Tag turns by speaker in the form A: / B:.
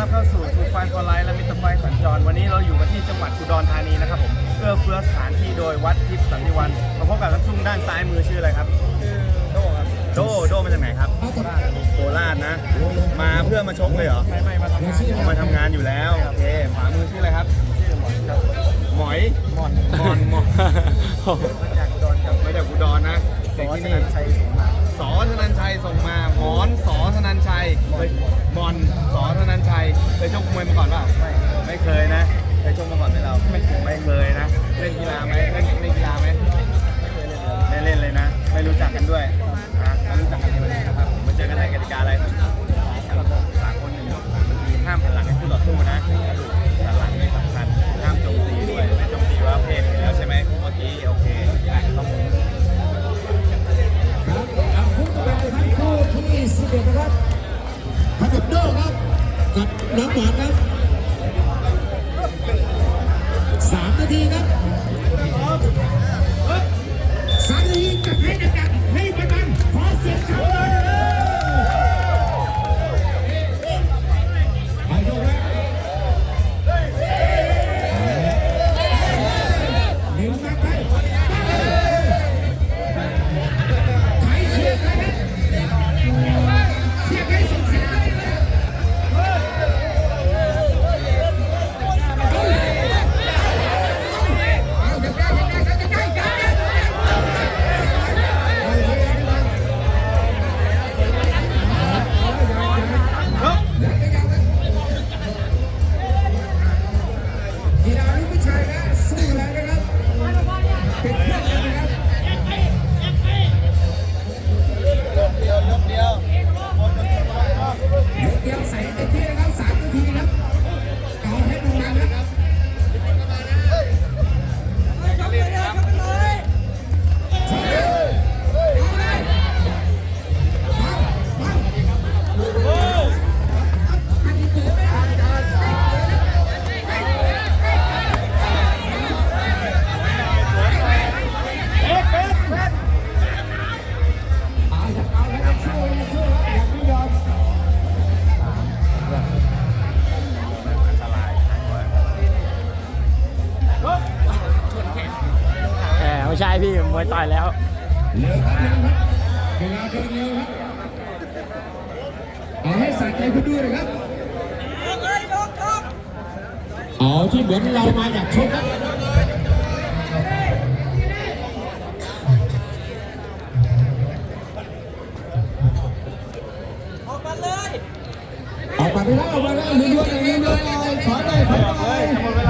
A: รับเข้าสู่ทูไฟฟอร์ไลท์และมิตรไฟสัญจร วันนี้เราอยู่กันที่จังหวัดอุดรธานีนะครับผมเพื่อเฟื้อสถานที่โดยวัดทิพย์สันติวันมาพบกับน้ำซุ่งด้านซ้ายมือชื่ออะไรครับ
B: โดครับ
A: โดโดมาจากไหนครับโคราชนะ
C: มา
A: เพื่อมาชกเลยเหรอไ
B: ม่ไม่มาทำงานม
C: าทำง
A: านอยู่แล้วโอเคขวามือชื่ออะไรครับหมอย
B: หมอน
A: หมอนหมอน
B: มาจากอุดรครับ
A: มาจากอุดรนะเด็กที่นี่ เคยชกมวยมาก่อนเปล่า
B: ไม่
A: ไม่เคยนะเคยชกมาก่อนไหมเราไม่เคยไม่เคยนะเล่นกีฬาไหมเล่นเล่นกีฬาไหมไม่เคย
B: เล่นเลย
A: ไม่เล่นเลยนะ ไม่รู้จักกันด้วยนะไม่รู้จักกันเลยนะครับมาเจอกันในกติกาอะไรสากลหนึ่งยกสามนาทีห้ามหันหลังให้คู่ต่อสู้นะกระดูกสันหลังนี่สำคัญห้ามโจมตีด้วยไม่โจมตีว่าเพศเห็นแล้วใช่ไหมเมื่อกี้โอเคต้อง
C: ครับคู่ต่อไปนะครับคู่ที่สิบเอ็ดนะครับพันกับโดครับ กับน้องหมอนครับสามนาทีครับ
D: ใช่พี่มวยต่อยแล้ว
C: เร็วครับเร็วครับเวลาเดินเร็วครับเอาให้ใส่ใจคุณดูเลยครับเอาที่เหมือนเรามาอยากชกครับออกมาเล
B: ย
C: ออกมาเลยออกมาเลยเรื่อยๆเรื่อยๆขอหน่อยขอหน่อยหมดเวลา